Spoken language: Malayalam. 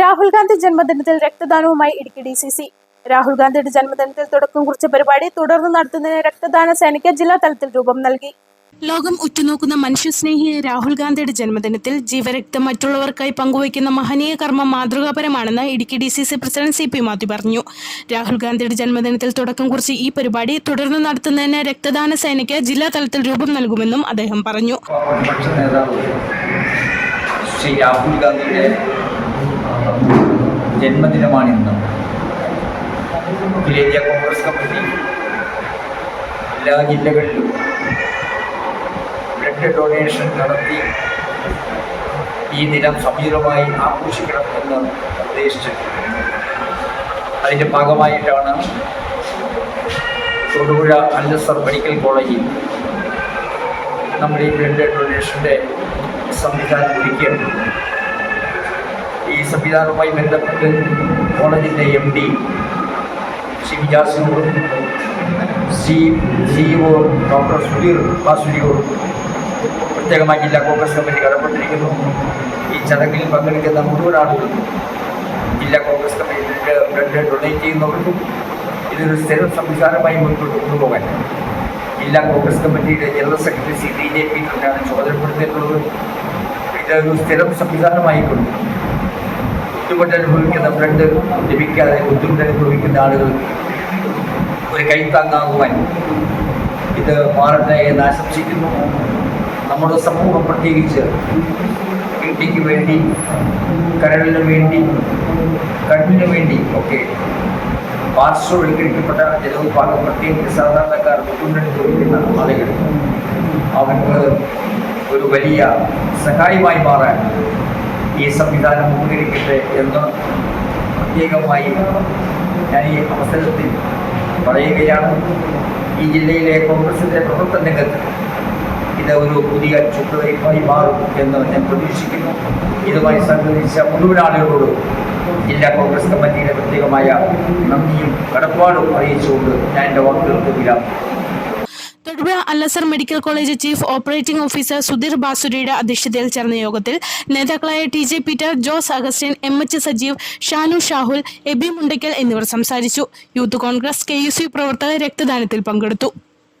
രാഹുൽ ഗാന്ധി ജന്മദിനത്തിൽ രക്തദാനവുമായി Idukki D C C Rahul ഗാന്ധിയുടെ ജന്മദിനത്തിൽ തുടക്കം കുറിച്ച പരിപാടി തുടർന്ന് നടത്തുന്നതിന് രക്തദാന സേനയ്ക്ക് ജില്ലാ തലത്തിൽ രൂപം നൽകി. ലോകം ഉറ്റുനോക്കുന്ന മനുഷ്യസ്നേഹിയ രാഹുൽ ഗാന്ധിയുടെ ജന്മദിനത്തിൽ ജീവരക്തം മറ്റുള്ളവർക്കായി പങ്കുവയ്ക്കുന്ന മഹനീയ കർമ്മം മാതൃകാപരമാണെന്ന് Idukki D C C president C P Mathew പറഞ്ഞു. രാഹുൽ ഗാന്ധിയുടെ ജന്മദിനത്തിൽ തുടക്കം കുറിച്ച് ഈ പരിപാടി തുടർന്ന് നടത്തുന്നതിന് രക്തദാന സേനയ്ക്ക് ജില്ലാ തലത്തിൽ രൂപം നൽകുമെന്നും അദ്ദേഹം പറഞ്ഞു. ശ്രീ രാഹുൽ ഗാന്ധിയുടെ ജന്മദിനമാണിന്ന്. അഖിലേന്ത്യാ കോൺഗ്രസ് കമ്മിറ്റി എല്ലാ ജില്ലകളിലും ബ്ലഡ് ഡൊണേഷൻ നടത്തി ഈ ദിനം സമീപമായി ആഘോഷിക്കണം എന്ന് അതിന്റെ ഭാഗമായിട്ടാണ് തൊടുപുഴ അല്ലസർ മെഡിക്കൽ കോളേജിൽ നമ്മൾ ഈ ബ്ലഡ് ഡൊണേഷന്റെ സംവിധാനം ഒരുക്കിയിട്ടുണ്ട് സംവിധാനവുമായി ബന്ധപ്പെട്ട് കോളേജിന്റെ എം ഡി സി വിജാസിനോടും സി സിഇഒ ഡോക്ടർ സുധീർ ബാസുരിയോടും പ്രത്യേകമായി ജില്ലാ കോൺഗ്രസ് കമ്മിറ്റി കടപ്പെട്ടിരിക്കുന്നു. ഈ ചടങ്ങിൽ പങ്കെടുക്കുന്ന മുഴുവൻ ആളുകളും ജില്ലാ കോൺഗ്രസ് കമ്മിറ്റിക്ക് ബ്ലഡ് ഡൊണേറ്റ് ചെയ്യുന്നവർക്കും ഇതൊരു സ്ഥിരം സംവിധാനമായി മുൻപോട്ട് കൊണ്ടുപോകാൻ ജില്ലാ കോൺഗ്രസ് കമ്മിറ്റിയുടെ general secretary C D J P തന്നെയാണ് ചുമതലപ്പെടുത്തിയിട്ടുള്ളത് ഇതൊരു സ്ഥിരം സംവിധാനമായിക്കൊണ്ട് ബുദ്ധിമുട്ട് അനുഭവിക്കുന്ന ബ്ലഡ് ലഭിക്കാതെ ബുദ്ധിമുട്ട് അനുഭവിക്കുന്ന ആളുകൾ ഒരു കൈത്താങ്ങാകുവാൻ ഇത് മാറട്ടെ എന്ന് ആശംസിക്കുന്നു. നമ്മുടെ സമൂഹം പ്രത്യേകിച്ച് കിഡ്നിക്ക് വേണ്ടി കരളിന് വേണ്ടി കണ്ണിന് വേണ്ടി ഒക്കെ പാർശ്വവൽക്കരിക്കപ്പെട്ട ജനവിഭാഗം പ്രത്യേകിച്ച് സാധാരണക്കാർ ബുദ്ധിമുട്ടനുഭവിക്കുന്ന ആളുകൾ. അവർക്ക് ഒരു വലിയ സഹായമായി മാറാൻ ഈ സംവിധാനം ഉപകരിക്കട്ടെ എന്ന് പ്രത്യേകമായി ഞാൻ ഈ അവസരത്തിൽ പറയുകയാണ്. ഈ ജില്ലയിലെ കോൺഗ്രസിന്റെ പ്രവർത്തന രംഗത്ത് ഇത് ഒരു പുതിയ ചുറ്റുവയ്പായി മാറും എന്ന് ഞാൻ പ്രതീക്ഷിക്കുന്നു. ഇതുമായി സഹകരിച്ച മുഴുവൻ ആളുകളോടും ജില്ലാ കോൺഗ്രസ് കമ്മിറ്റിയുടെ പ്രത്യേകമായ നന്ദിയും കടപ്പാടും അറിയിച്ചുകൊണ്ട് ഞാൻ എന്റെ വാക്കുകൾക്ക് വിരാം Thodupuzha അല്ലസർ medical college chief operating officer Sudheer ബാസുരിയുടെ അധ്യക്ഷതയിൽ ചേർന്ന യോഗത്തിൽ നേതാക്കളായ T J Peter Jose Augustine M H Sajeev Shanu Shahul Aby Mundackal എന്നിവർ സംസാരിച്ചു. Youth Congress K U C പ്രവർത്തകർ രക്തദാനത്തിൽ പങ്കെടുത്തു.